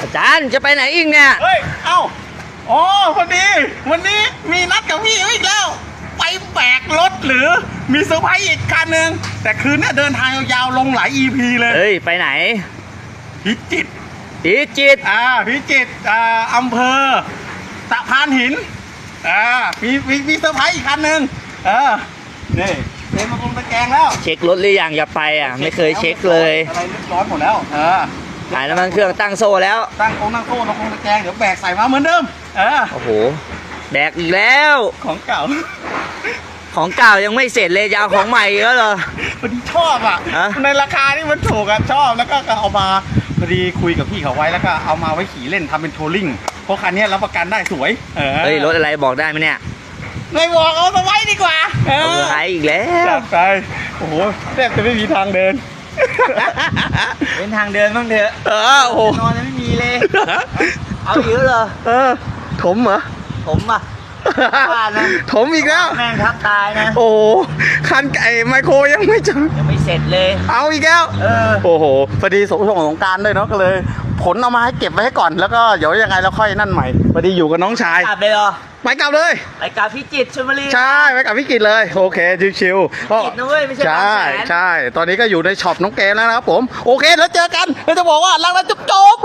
อาจารย์จะไปไหนอีกเนี่ย เฮ้ย เอ้าอ๋อพอดี วันนี้มีนัดกับพี่เขาอีกแล้ว ไปแบกรถหรือมีเซอร์ไพรส์อีกคันหนึ่งแต่คืนเนี้ยเดินทางยาวๆลงหลาย EP เลยเฮ้ย ไปไหนพิจิตรพิจิตรอ่าพิจิตรอ่าอำเภอตะพานหินอ่ามีมีมีเซอร์ไพรส์อีกคันหนึ่งเออนี่เต็มมาคงตะแกรงแล้วเช็ครถหรือยังอย่าไปอะ ไม่เคยเช็คเลย อะไรเรียบร้อยหมดแล้วเออ หายน้ำมันเครื่องตั้งโซ่แล้ว ตั้งโค้งตั้งโซ่ตรงคงตะแกรงเดี๋ยวแบกใส่มาเหมือนเดิมเออโอ้โห แดกอีกแล้ว ของเก่า ของเก่ายังไม่เสร็จเลยจะเอาของใหม่อีกแล้วเหรอ พอดีชอบอะ ฮะ ในราคาที่มันถูกอะชอบแล้วก็เอามาพอดีคุยกับพี่เขาไว้แล้วก็เอามาไว้ขี่เล่นทำเป็นทัวริงเพราะคันนี้รับประกันได้สวย เออเฮ้ยรถอะไรบอกได้ไหมเนี่ยไม่บอกเอามาไว้ดีกว่าเอเอาอไว้อีกแล้ว จัดไปโอ้โหแทบจะไม่มีทางเดิน เป็นทางเดินบ้างเถอะเออโอ้โหนอนยังไม่มีเลย เอาอีกแล้วเหรอเออ ถมเหรอ ผมอะว่านะถมอีกแล้ว แม่งทับตายนะ โอ้โห คันไก่ไมโครยังไม่เจอยังไม่เสร็จเลย เอาอีกแล้วเออ โอ้โหพอดีสงสงสงกรารด้วยเนาะก็เลย ผลเอามาให้เก็บไว้ให้ก่อนแล้วก็เดี๋ยวยังไงเราค่อยนั่นใหม่พอดีอยู่กับน้องชายกลับเลยเหรอไปกลับเลย ไปกลับพิจิตรชลบุรี ใช่ไปกับพี่กิจเลย โอเคชิวๆพิจิตรนะเว้ยไม่ใช่บางใช่แสน ใช่ ตอนนี้ก็อยู่ในช็อปน้องเกมแล้วนะครับผม โอเคแล้วเจอกันแล้วจะบอกว่ารักแล้วจุ๊บ